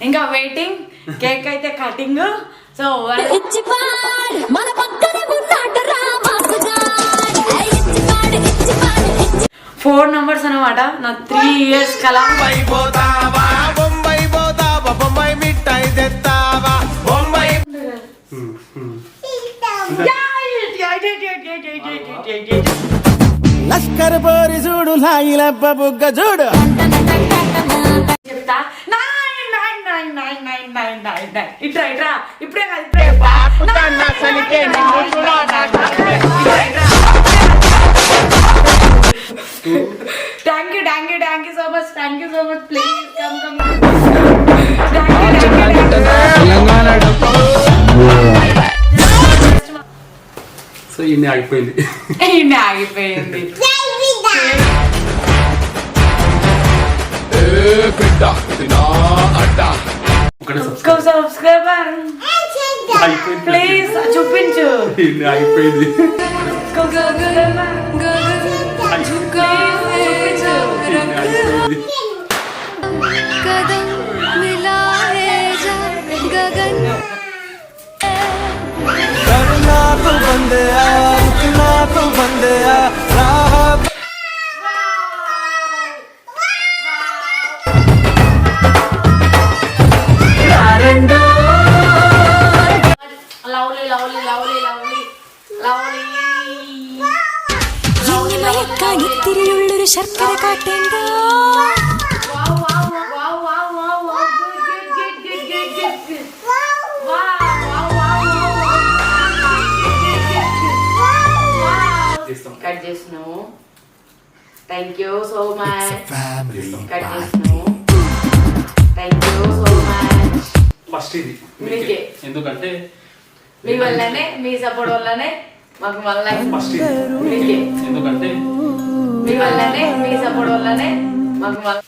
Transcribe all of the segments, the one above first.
ఇంకా waiting cake అయితే cutting so మన పక్కన ఫోర్ నంబర్స్ అనమాట నా త్రీ ఇయర్స్ కలా లష్కర్ పోరి చూడు లాగిలబ్బ బుగ్గ చూడు చెప్తా నా nine nine nine nine nine nine. ఇట్రా ఇట్రా. ఇప్పుడే కాదు thank you thank you thank you so much thank you so much please come come so ఇన్ని ఆగిపోయింది. ఇన్ని ఆగిపోయింది. ఒక్క సబ్స్క్రైబర్ ప్లీజ్ చూపించు అయిపోయింది करना तो बंदे आ रुकना तो बंदे आ Good, good, good. Wow. చేస్తాం. కట్ చేసినాము thank you so much cut చేసినాము thank you so much first ఇది. మీకే. ఎందుకంటే మీ వల్లనే మీ సపోర్ట్ వల్లనే మాకు మళ్ళీ ఎందుకంటే? మీ వల్లనే మీ సపోర్ట్ వల్లనే మాకు మళ్ళీ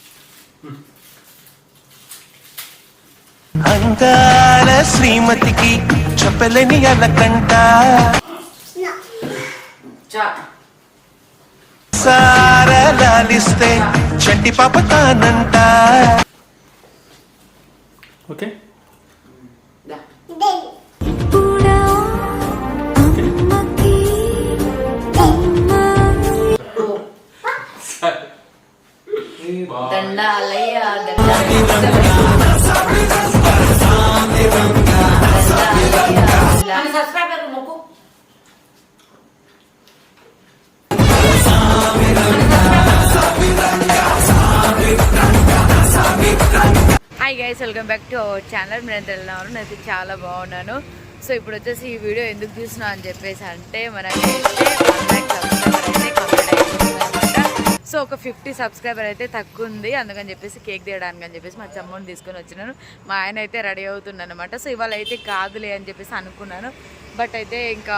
అందాల శ్రీమతికి చెప్పలేని అలకంట. చా. సారలాలిస్తే చంటి పాప తానంట. ఓకే. దండాలయ్య సబ్స్క్రైబర్ మొక్కు. Hi guys welcome back to our channel నేను తెలున్నాను నేను చాలా బాగున్నాను. సో ఇప్పుడు వచ్చేసి ఈ వీడియో ఎందుకు తీస్తున్నా అని చెప్పేసి అంటే మనకి సో ఒక ఫిఫ్టీ సబ్స్క్రైబర్ అయితే తక్కువ ఉంది అందుకని చెప్పేసి కేక్ తీయడానికి అని చెప్పేసి మా చమ్మని తీసుకొని వచ్చినాను. మా ఆయన అయితే రెడీ అవుతున్నాను అనమాట సో ఇవాళ అయితే కాదులే అని చెప్పేసి అనుకున్నాను. బట్ అయితే ఇంకా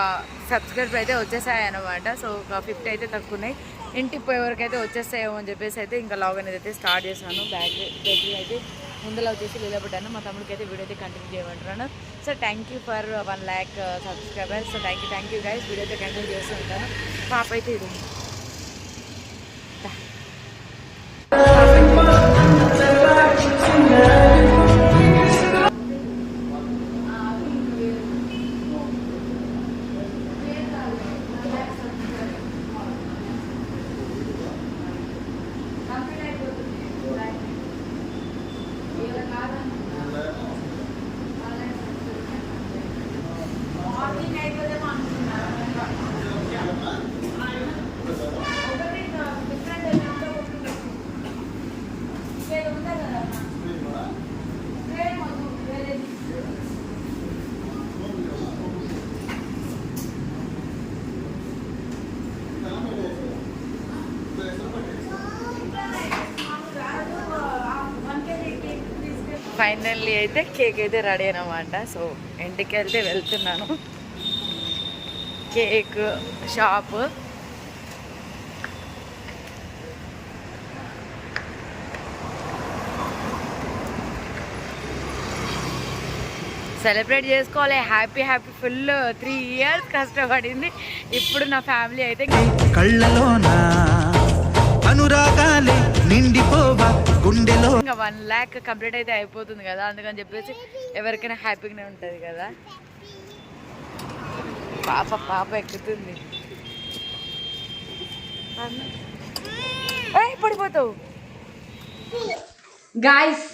సబ్స్క్రైబర్ అయితే వచ్చేసాయి అనమాట సో ఒక ఫిఫ్టీ అయితే తక్కువ ఉన్నాయి ఇంటికి పోయే వరకు అయితే వచ్చేస్తాయేమో అని చెప్పేసి అయితే ఇంకా లాగ్ అనేది అయితే స్టార్ట్ చేశాను. బ్యాగ్ బ్యాటరీ అయితే ముందులో వచ్చేసి నిలబడ్డాను. మా తమ్ముడికి అయితే వీడియో అయితే continue చేయమంటున్నాను. So thank you for one lakh subscribers so thank you thank you guys video అయితే కంటిన్యూ చేస్తూ ఉంటాను. పాప అయితే ఇది. ఫైనల్లీ అయితే కేక్ అయితే రెడీ అనమాట. సో ఇంటికి వెళ్తే వెళ్తున్నాను. Cake shop. సెలబ్రేట్ చేసుకోవాలి. Happy happy full three years కష్టపడింది. ఇప్పుడు నా ఫ్యామిలీ అయితే కళ్ళలోనా? అనురాగాలే నిండిపోవా? గుండెలో. ఇంకా వన్ ల్యాక్ కంప్లీట్ అయితే అయిపోతుంది కదా అందుకని చెప్పేసి ఎవరికైనా హ్యాపీగానే ఉంటుంది కదా. పాప పాప ఎక్కుతుంది. పడిపోతావు. గాయస్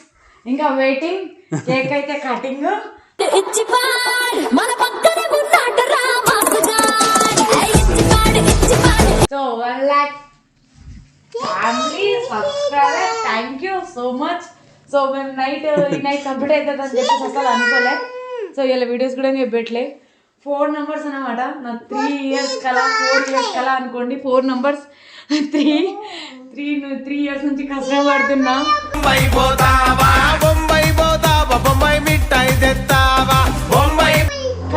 ఇంకా వెయిటింగ్ కేక్ అయితే cutting so one lakh family subscriber thank you so much so మేము నైట్ ఈ నైట్ కంప్లీట్ అవుతుంది అని చెప్పేసి అసలు అనుకోలే. సో ఇలా వీడియోస్ కూడా నేను పెట్టలే. ఫోర్ నెంబర్స్ అనమాట నా త్రీ ఇయర్స్ కలా ఫోర్ ఇయర్స్ కలా అనుకోండి. Four numbers three three three years నుంచి కష్టపడుతున్నా.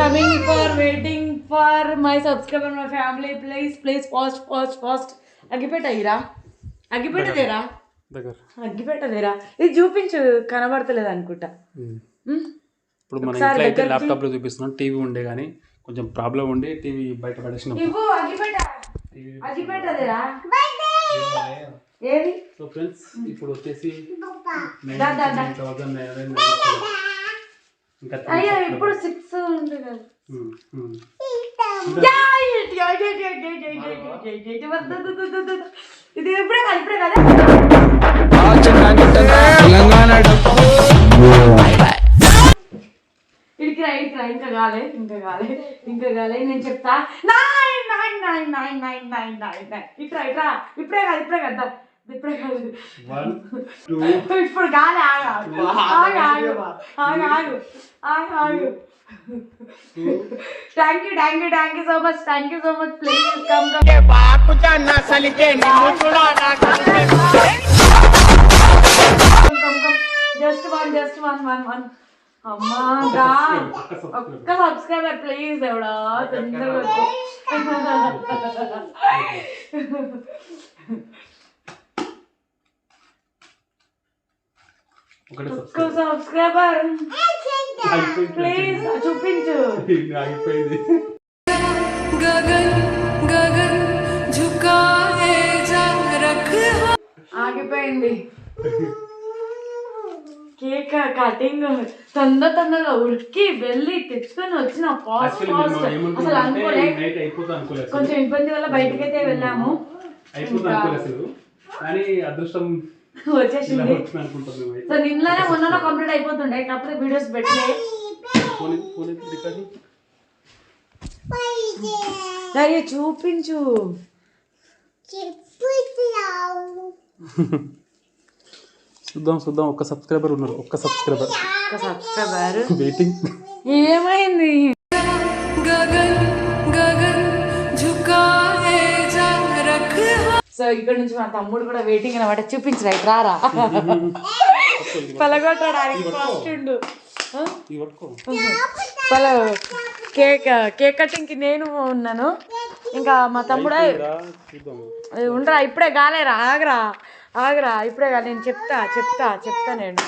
Coming for waiting for my subscriber my family please please fast fast fast అగ్గిపెట్ట అయ్యిరా. అగ్గిపెట్టదేరా దగ్గర. అగ్గిపెట్టదేరా ఇది చూపించు కనబడతలేదు అనుకుంటా. ఇప్పుడు మన ఇంట్లో అయితే ల్యాప్టాప్లో చూపిస్తున్నాం టీవీ ఉండే కానీ కొంచెం ప్రాబ్లం ఉండి టీవీ బయట పడేసినాం. ఏది? సో ఫ్రెండ్స్ ఇప్పుడు వచ్చేసి అయ్యో ఇప్పుడు సిక్స్ ఉంది కదా. ఇది ఇప్పుడే కదా ఇప్పుడే కదా. ఇడికి రా ఇడికి రా ఇంకా కాలే ఇంకా కాలే ఇంకా కాలే నేను చెప్తా. Nine nine nine nine nine nine nine nine. ఇట్రా ఇట్రా ఇప్పుడే కాదు ఇప్పుడే కదా ఇప్పుడే కాదు. ఇప్పుడు కాలే ఆగు ఆగు ఆగు. ఆగు ఆగు ఆగు. Thank you thank you thank you so much thank you so much please come come के बाप जाना सलिके नींबू चुड़ाना come come just one just one one one అమ్మాగా ఒక్క సబ్స్క్రైబర్ ప్లీజ్ ఎవడా తొందరగా ఒక్క సబ్స్క్రైబర్ ప్లీజ్ చూపించు ఇది అయిపోయింది गगन गगन झुका है जा रख ఆగిపోయింది కేక్ కటింగ్ తొందర తొందరగా ఉరికి వెళ్ళి తెచ్చుకొని వచ్చిన ఫాస్ట్ యాక్చువల్లీ ఫాస్ట్ మేము అసలు ఏమనుకున్నాం అనుకోలే నైట్ అయిపోతుంది అనుకోలేదు అసలు. కొంచెం ఇబ్బంది వల్ల బయటకైతే వెళ్ళాము అయిపోతుంది అనుకోలేదు అసలు కానీ అదృష్టం ఇలా వచ్చేసింది. సో నిన్ననే మొన్న కంప్లీట్ అయిపోతుండే. కాకపోతే వీడియోస్ పెట్టలే. అయ్యో చూపించు. చూద్దాం చూద్దాం. ఒక్క సబ్స్క్రైబర్ ఉన్నారు. ఒక్క సబ్స్క్రైబర్. ఒక సబ్స్క్రైబర్. వెయిటింగ్ ఏమైంది? సో ఇక్కడ నుంచి మా తమ్ముడు కూడా వెయిటింగ్ అనమాట చూపించు రైట్ రారా? పలగొట్టడానికి ఫాస్ట్ ఉండు. పల కేక్ కేక్ కటింగ్కి నేను ఉన్నాను. ఇంకా మా తమ్ముడే ఉండరా ఇప్పుడే కాలేరా ఆగరా ఆగరా ఇప్పుడే కా నేను చెప్తా చెప్తా చెప్తా నేను.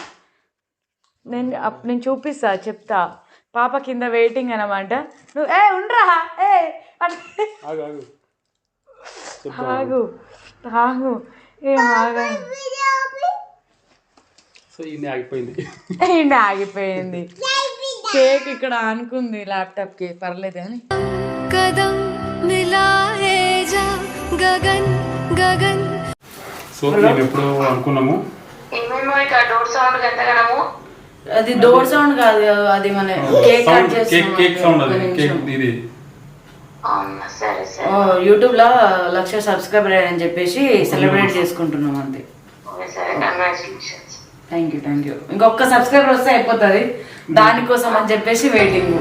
నేను నేను చూపిస్తా చెప్తా. పాప కింద వెయిటింగ్ అనమాట నువ్వు ఏ ఉండరా ఏ ఆగు రాగు ఏం సో ఈయన ఆగిపోయింది. ఈయన ఆగిపోయింది. కేక్ ఇక్కడ అనుకుంది ల్యాప్టాప్కి పర్లేదు అని కదం మిలా హే గగన్ గగన్. సో నేను ఎప్పుడు అనుకున్నాము. ఏమేమో ఇక డోర్ సౌండ్ ఎంతగానము అది డోర్ సౌండ్ కాదు అది మన కేక్ కట్ చేస్తాం కేక్ సౌండ్ అది కేక్ ఇది. యూట్యూబ్లో లక్ష సబ్స్క్రైబర్ అని చెప్పేసి సెలబ్రేట్ చేసుకుంటున్నాం అంతే. థ్యాంక్ యూ థ్యాంక్ యూ ఇంకొక సబ్స్క్రైబర్ వస్తే అయిపోతుంది. దానికోసం అని చెప్పేసి వెయిటింగ్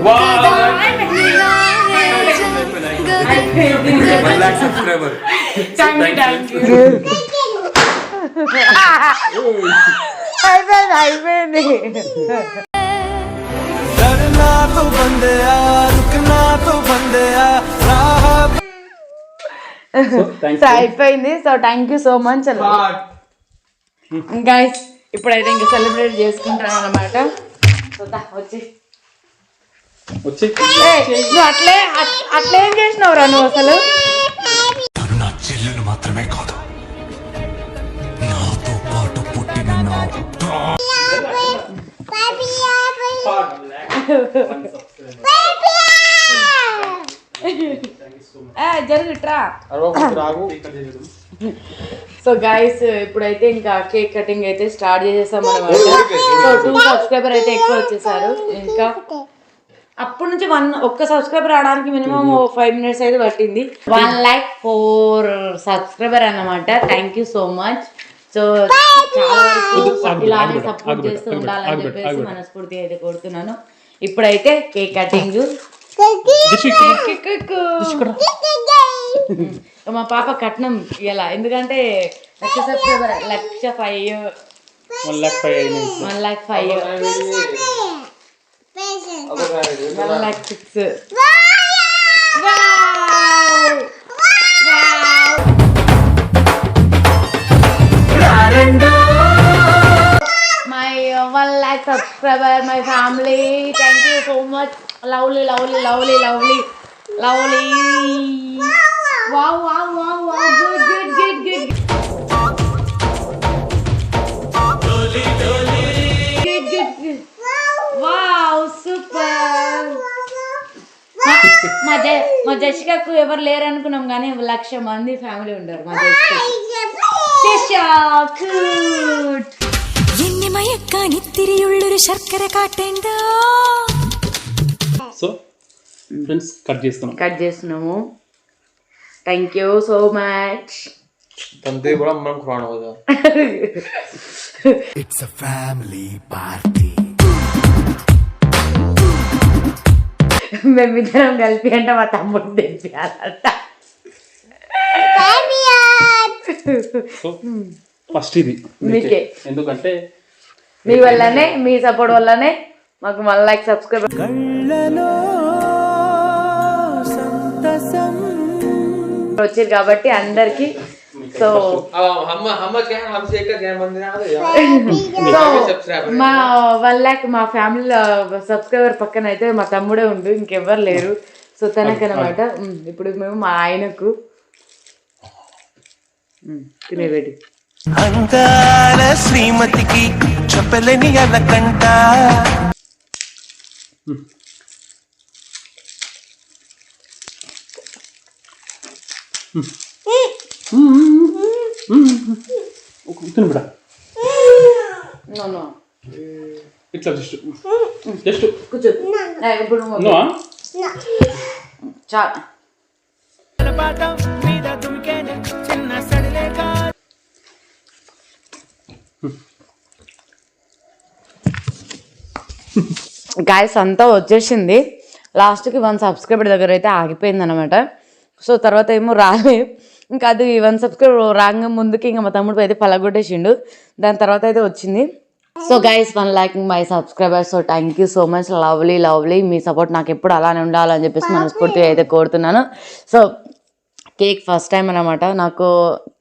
అయిపోయింది అయిపోయింది సో అయిపోయింది. So thank you so much guys ఇప్పుడైతే ఇంకా సెలబ్రేట్ చేసుకుంటాను అనమాట వచ్చి. నువ్వు అట్లే అట్లా ఏం చేసినావురా నువ్వు అసలు? తను నా జరుగుట్రా. సో గైస్ ఇప్పుడైతే ఇంకా కేక్ కటింగ్ అయితే స్టార్ట్ చేసేసాం అనమాట సో టూ సబ్స్క్రైబర్ అయితే ఎక్కువ వచ్చేసారు. ఇంకా అప్పటి నుంచి వన్ ఒక్క సబ్స్క్రైబర్ రావడానికి మినిమం ఫైవ్ మినిట్స్ అయితే పట్టింది. వన్ ల్యాక్ ఫోర్ సబ్స్క్రైబర్ అన్నమాట. Thank you so much so చాలా ఇలానే సపోర్ట్ చేస్తూ ఉండాలని చెప్పేసి మనస్ఫూర్తిగా అయితే కోరుతున్నాను. ఇప్పుడైతే కేక్ కటింగ్ మా పాప కట్నం ఇలా ఎందుకంటే లక్ష subscriber lakh five. One lakh five one lakh five one lakh six subscriber my family thank you so much lovely lovely lovely lovely lovely wow wow wow wow good good good good మా జ మా జషికకు ఎవరు లేరు అనుకున్నాం కానీ లక్ష మంది family ఉంటారు మా జషిక എന്നെ മയക്കാൻ ഇത്തിരിയുള്ളൊരു ശർക്കര കാട്ടേണ്ട సో ఫ్రెండ్స్ కట్ చేస్తున్నాం కట్ చేస్తున్నాము థ్యాంక్ యూ సో మచ్ తంతే కూడా మనం Quran అవుదా It's a family party. మేమిద్దరం కలిపి అంటే మా తమ్ముడు తెప్పియాలంట సో ఫస్ట్ ఇది. మీకే. ఎందుకంటే మీ వల్లనే మీ సపోర్ట్ వల్లనే మాకు మళ్ళీ లైక్ సబ్స్క్రైబ్ వచ్చారు కాబట్టి అందరికి. సో మా వన్ ల్యాక్ మా ఫ్యామిలీలో సబ్స్క్రైబర్ పక్కన అయితే మా తమ్ముడే ఉండు ఇంకెవ్వరు లేరు. సో తనకనమాట ఇప్పుడు మేము మా ఆయనకు తినేవేటి అందాల శ్రీమతికి చెప్పలేని అలకంట. తిను నో ఇట్లా జస్ట్. జస్ట్. కూర్చో. ఇప్పుడు నో గాయస్ అంతా వచ్చేసింది. లాస్ట్కి వన్ సబ్స్క్రైబర్ దగ్గర అయితే ఆగిపోయింది అనమాట సో తర్వాత ఏమో రాలే. ఇంకా అది వన్ సబ్స్క్రైబర్ రాగా ముందుకి ఇంకా మా తమ్ముడు అయితే పలగొట్టేసిండు. దాని తర్వాత అయితే వచ్చింది. So guys one like my subscribers so thank you so much lovely lovely me support నాకు ఎప్పుడు అలానే ఉండాలని చెప్పేసి మనస్ఫూర్తిగా అయితే కోరుతున్నాను. సో కేక్ ఫస్ట్ టైం అనమాట నాకు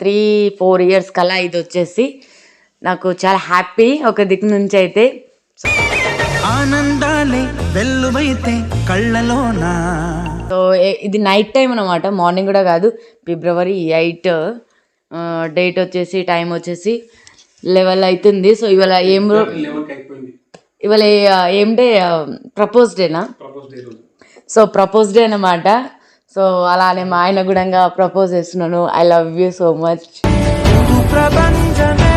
త్రీ ఫోర్ ఇయర్స్ కల్లా ఇది వచ్చేసి నాకు చాలా హ్యాపీ ఒక దిక్కు నుంచి అయితే. ఆనందాలే వెల్లువైతే కళ్ళలోనా? సో ఇది నైట్ టైం అనమాట మార్నింగ్ కూడా కాదు. ఫిబ్రవరి ఎయిట్ డేట్ వచ్చేసి టైం వచ్చేసి లెవెల్ అవుతుంది సో ఇవాళ ఏం ఇవాళ ఏ- డే ప్రపోజ్ డేనా సో ప్రపోజ్ డే అనమాట సో అలానే మా ఆయన కూడా ప్రపోజ్ చేస్తున్నాను. I love you so much ప్రపంచమే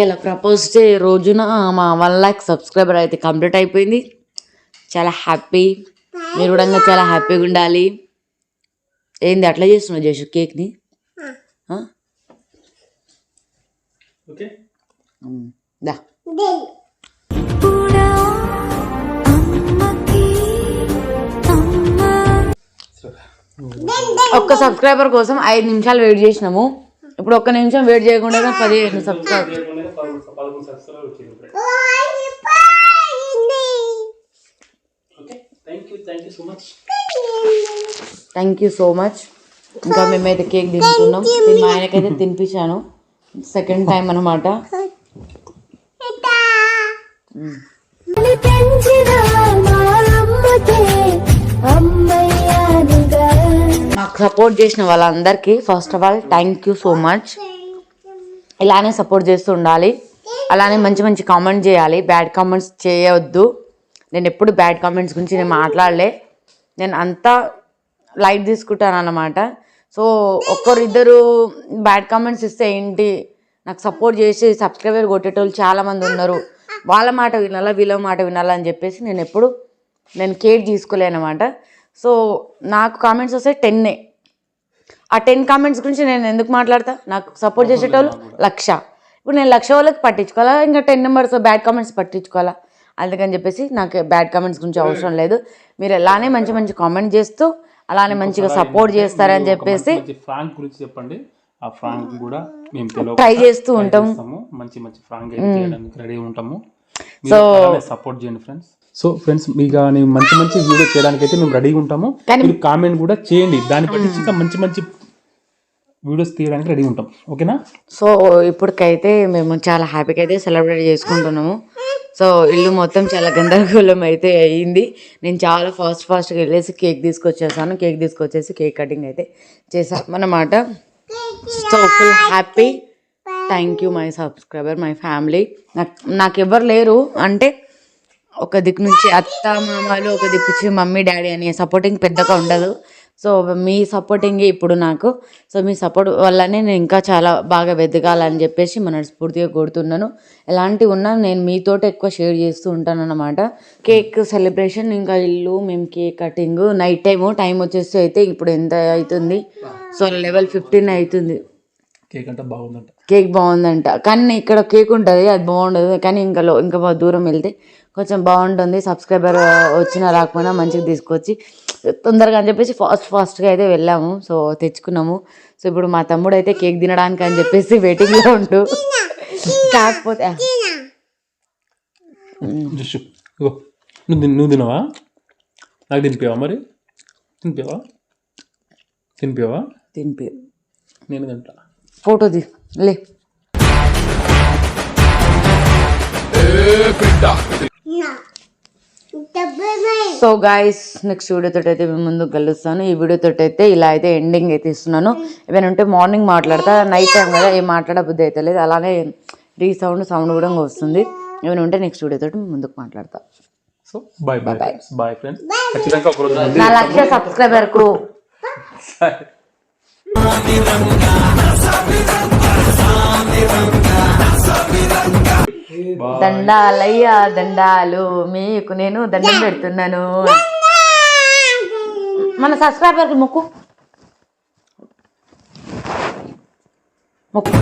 ఇలా ప్రపోజ్ డే రోజున మా వన్ ల్యాక్ సబ్స్క్రైబర్ అయితే కంప్లీట్ అయిపోయింది. చాలా హ్యాపీ మీరు కూడా చాలా హ్యాపీగా ఉండాలి. ఏంది అట్లా చేస్తున్నావు జేషు కేక్ని దా. ఒక్క సబ్స్క్రైబర్ కోసం ఐదు నిమిషాలు వెయిట్ చేసినాము. ఇప్పుడు ఒక్క నిమిషం వెయిట్ చేయకుండా పదిహేను. Okay thank you so much ఇంకా మేమైతే కేక్ తింటున్నాం. నేను మా ఆయనకైతే తినిపించాను. సెకండ్ టైం అనమాట నాకు సపోర్ట్ చేసిన వాళ్ళందరికీ first of all thank you so much ఇలానే సపోర్ట్ చేస్తూ ఉండాలి. అలానే మంచి మంచి కామెంట్ చేయాలి. బ్యాడ్ కామెంట్స్ చేయవద్దు నేను ఎప్పుడు బ్యాడ్ కామెంట్స్ గురించి నేను మాట్లాడలే. నేను అంతా లైట్ తీసుకుంటాను అన్నమాట. సో ఒక్కరిద్దరు బ్యాడ్ కామెంట్స్ ఇస్తే ఏంటి? నాకు సపోర్ట్ చేసి సబ్స్క్రైబర్ కొట్టేటోళ్ళు చాలామంది ఉన్నారు. వాళ్ళ మాట వినాలా వీళ్ళ మాట వినాలా అని చెప్పేసి నేను ఎప్పుడు నేను కేర్ తీసుకోలేనమాట. సో నాకు కామెంట్స్ వస్తే టెన్నే ఆ టెన్ కామెంట్స్ గురించి నేను ఎందుకు మాట్లాడతా? నాకు సపోర్ట్ చేసేటోళ్ళు లక్ష. ఇప్పుడు నేను లక్ష వాళ్ళకి పట్టించుకోవాలా? ఇంకా టెన్ నెంబర్స్ బ్యాడ్ కామెంట్స్ పట్టించుకోవాలా? అందుకని చెప్పేసి నాకు బ్యాడ్ కామెంట్స్ గురించి అవసరం లేదు. మీరు ఎలానే మంచి మంచి కామెంట్ చేస్తూ అలానే మంచిగా సపోర్ట్ చేస్తారని చెప్పేసి ఫ్రాంక్ గురించి చెప్పండి. ఆ ఫ్రాంక్ కూడా మేము ట్రై చేస్తూ try ఉంటాం చేస్తాము. మంచి మంచి ఫ్రాంక్ చేయడానికి రెడీ ఉంటాము. So- సపోర్ట్ చేయండి ఫ్రెండ్స్ సో ఫ్రెండ్స్ మీకు నేను మంచి మంచి వీడియో చేయడానికి అయితే మేము రెడీగా ఉంటాము. కానీ- మీరు కామెంట్ కూడా చేయండి. దాన్ని బట్టి ఇంకా మంచి మంచి వీడియోస్ తీయడానికి రెడీ ఉంటాం. ఓకేనా సో ఇప్పటికైతే మేము చాలా హ్యాపీగా అయితే సెలబ్రేట్ చేసుకుంటున్నాము. సో ఇల్లు మొత్తం చాలా గందరగోళం అయితే అయ్యింది నేను చాలా ఫాస్ట్ ఫాస్ట్గా వెళ్ళేసి కేక్ తీసుకొచ్చేసాను. కేక్ తీసుకొచ్చేసి కేక్ కటింగ్ అయితే చేసాం అన్నమాట. So full happy thank you my subscriber my family నాకు నాకు ఎవరు లేరు. అంటే ఒక దిక్కు నుంచి అత్త మామలు ఒక దిక్కు నుంచి మమ్మీ డాడీ అనే సపోర్టింగ్ పెద్దగా ఉండదు. సో మీ సపోర్టింగ్ ఇప్పుడు నాకు. సో మీ సపోర్ట్ వల్లనే నేను ఇంకా చాలా బాగా వెతకాలని చెప్పేసి మనస్ఫూర్తిగా కోరుతున్నాను. ఎలాంటివి ఉన్నా నేను మీతోటి ఎక్కువ షేర్ చేస్తూ ఉంటాను అనమాట కేక్ సెలబ్రేషన్ ఇంకా ఇల్లు మేము cake cutting night time time వచ్చేసి అయితే ఇప్పుడు ఎంత అవుతుంది? సో లెవెల్ ఫిఫ్టీన్ అవుతుంది. కేక్ అంటే బాగుందంట. కేక్ బాగుందంట. కానీ ఇక్కడ కేక్ ఉంటుంది అది బాగుండదు. కానీ ఇంకా లో ఇంకా దూరం వెళ్తే కొంచెం బాగుంటుంది. సబ్స్క్రైబర్ వచ్చినా రాకపోయినా మంచిగా తీసుకొచ్చి తొందరగా అని చెప్పేసి ఫాస్ట్ ఫాస్ట్గా అయితే వెళ్ళాము. సో తెచ్చుకున్నాము. సో ఇప్పుడు మా తమ్ముడు అయితే కేక్ తినడానికి అని చెప్పేసి వెయిటింగ్లో ఉంటూ కాకపోతే నువ్వు తిన్- నువ్వు తినవా? నాకు తినిపించావా మరి? తినిపించావా తినిపించావా తినిపి నేను తింటా. ఫోటో తీ లే. సో గాయస్ నెక్స్ట్ వీడియోతో అయితే మేము ముందుకు కలుస్తాను. ఈ వీడియోతో అయితే ఇలా అయితే ఎండింగ్ అయితే ఇస్తున్నాను. ఏమైనా ఉంటే మార్నింగ్ మాట్లాడతా. నైట్ టైం కదా ఏం మాట్లాడబుద్ధి అయితే లేదు. అలానే రీ సౌండ్ సౌండ్ కూడా వస్తుంది. ఏమైనా ఉంటే నెక్స్ట్ వీడియోతో ముందుకు మాట్లాడతా. So bye bye bye friends ముందు నా లక్ష సబ్స్క్రైబర్కు. దండాలయ్యా దండాలు. మీకు నేను దండం పెడుతున్నాను. మన సబ్స్క్రైబర్ మొక్కు. మొక్కు.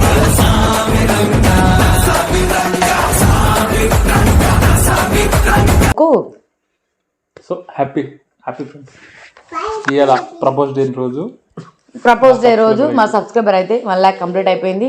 సో హ్యాపీ హ్యాపీ ఫ్రెండ్స్ ఇవాళ ప్రపోజ్ డే రోజు. ప్రపోజ్ డే రోజు మా సబ్స్క్రైబర్ అయితే వన్ ల్యాక్ కంప్లీట్ అయిపోయింది.